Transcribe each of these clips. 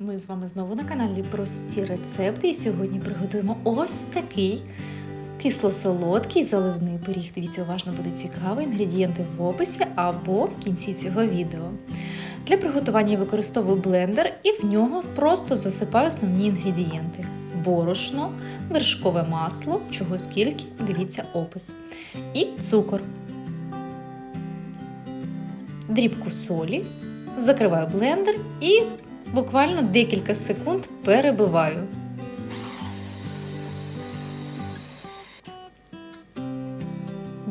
Ми з вами знову на каналі Прості рецепти. І сьогодні приготуємо ось такий кисло-солодкий заливний пиріг. Дивіться, уважно буде цікаво. Інгредієнти в описі або в кінці цього відео. Для приготування я використовую блендер і в нього просто засипаю основні інгредієнти: борошно, вершкове масло, чого скільки, дивіться опис, і цукор, дрібку солі. Закриваю блендер і буквально декілька секунд перебиваю.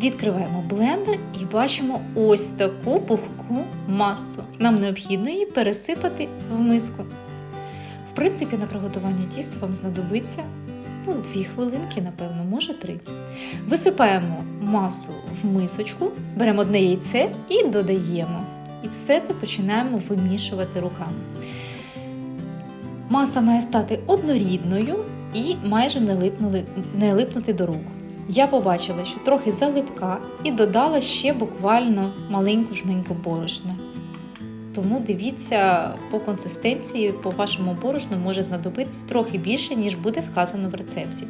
Відкриваємо блендер і бачимо ось таку пухку масу. Нам необхідно її пересипати в миску. В принципі, на приготування тіста вам знадобиться ну, 2 хвилинки, напевно, може 3. Висипаємо масу в мисочку, беремо одне яйце і додаємо. І все це починаємо вимішувати руками. Маса має стати однорідною і майже не, липнули, не липнути до рук. Я побачила, що трохи залипка і додала ще буквально маленьку жменьку борошна. Тому дивіться по консистенції, по вашому борошну може знадобитись трохи більше, ніж буде вказано в рецепті.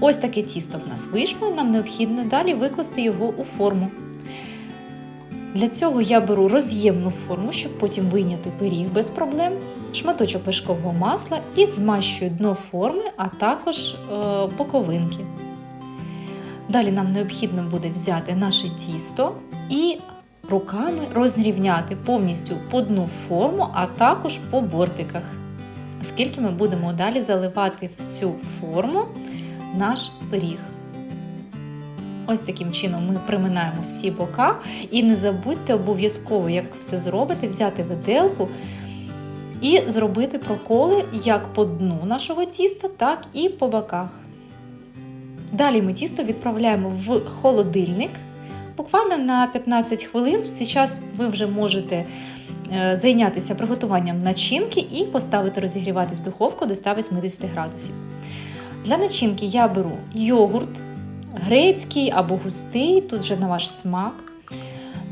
Ось таке тісто в нас вийшло, нам необхідно далі викласти його у форму. Для цього я беру роз'ємну форму, щоб потім вийняти пиріг без проблем, шматочок вершкового масла і змащую дно форми, а також е, боковинки. Далі нам необхідно буде взяти наше тісто і руками розрівняти повністю по дну форму, а також по бортиках, оскільки ми будемо далі заливати в цю форму наш пиріг. Ось таким чином ми приминаємо всі бока. І не забудьте обов'язково, як все зробите, взяти виделку і зробити проколи як по дну нашого тіста, так і по боках. Далі ми тісто відправляємо в холодильник буквально на 15 хвилин. Час ви вже можете е, зайнятися приготуванням начинки і поставити розігріватись духовку до 180 градусів. Для начинки я беру йогурт, грецький або густий, тут вже на ваш смак.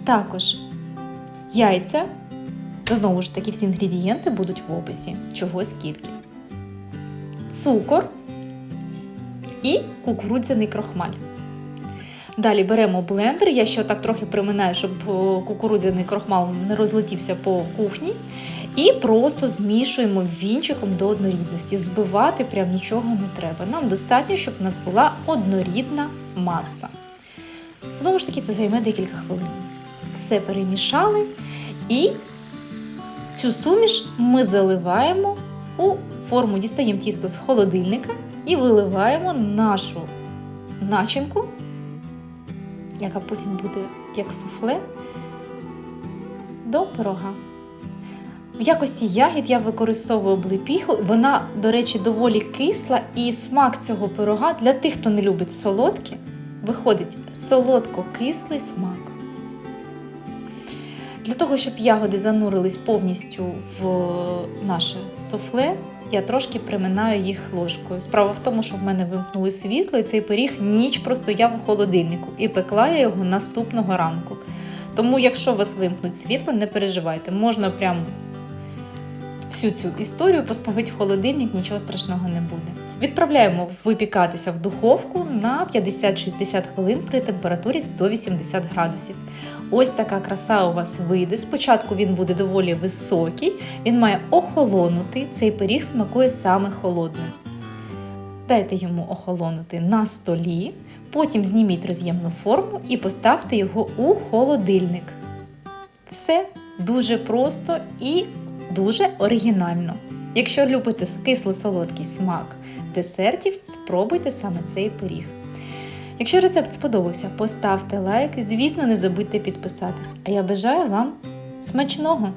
Також яйця. Знову ж таки, всі інгредієнти будуть в описі, чого скільки. Цукор і кукурудзяний крохмаль. Далі беремо блендер. Я ще так трохи приминаю, щоб кукурудзяний крохмал не розлетівся по кухні. І просто змішуємо вінчиком до однорідності. Збивати прям нічого не треба. Нам достатньо, щоб у нас була однорідна маса. Знову ж таки, це займе декілька хвилин. Все перемішали і цю суміш ми заливаємо у форму, дістаємо тісто з холодильника і виливаємо нашу начинку, яка потім буде як суфле, до пирога. В якості ягід я використовую облепіху. Вона, до речі, доволі кисла, і смак цього пирога для тих, хто не любить солодке, виходить солодко-кислий смак. Для того, щоб ягоди занурились повністю в наше суфле, я трошки приминаю їх ложкою. Справа в тому, що в мене вимкнули світло, і цей пиріг ніч простояв у холодильнику і пекла я його наступного ранку. Тому, якщо вас вимкнуть світло, не переживайте, можна прямо всю цю історію поставити в холодильник, нічого страшного не буде. Відправляємо випікатися в духовку на 50-60 хвилин при температурі 180 градусів. Ось така краса у вас вийде. Спочатку він буде доволі високий, він має охолонути. Цей пиріг смакує саме холодним. Дайте йому охолонути на столі, потім зніміть роз'ємну форму і поставте його у холодильник. Все дуже просто і дуже оригінально. Якщо любите кисло-солодкий смак десертів, спробуйте саме цей пиріг. Якщо рецепт сподобався, поставте лайк, звісно, не забудьте підписатись. А я бажаю вам смачного!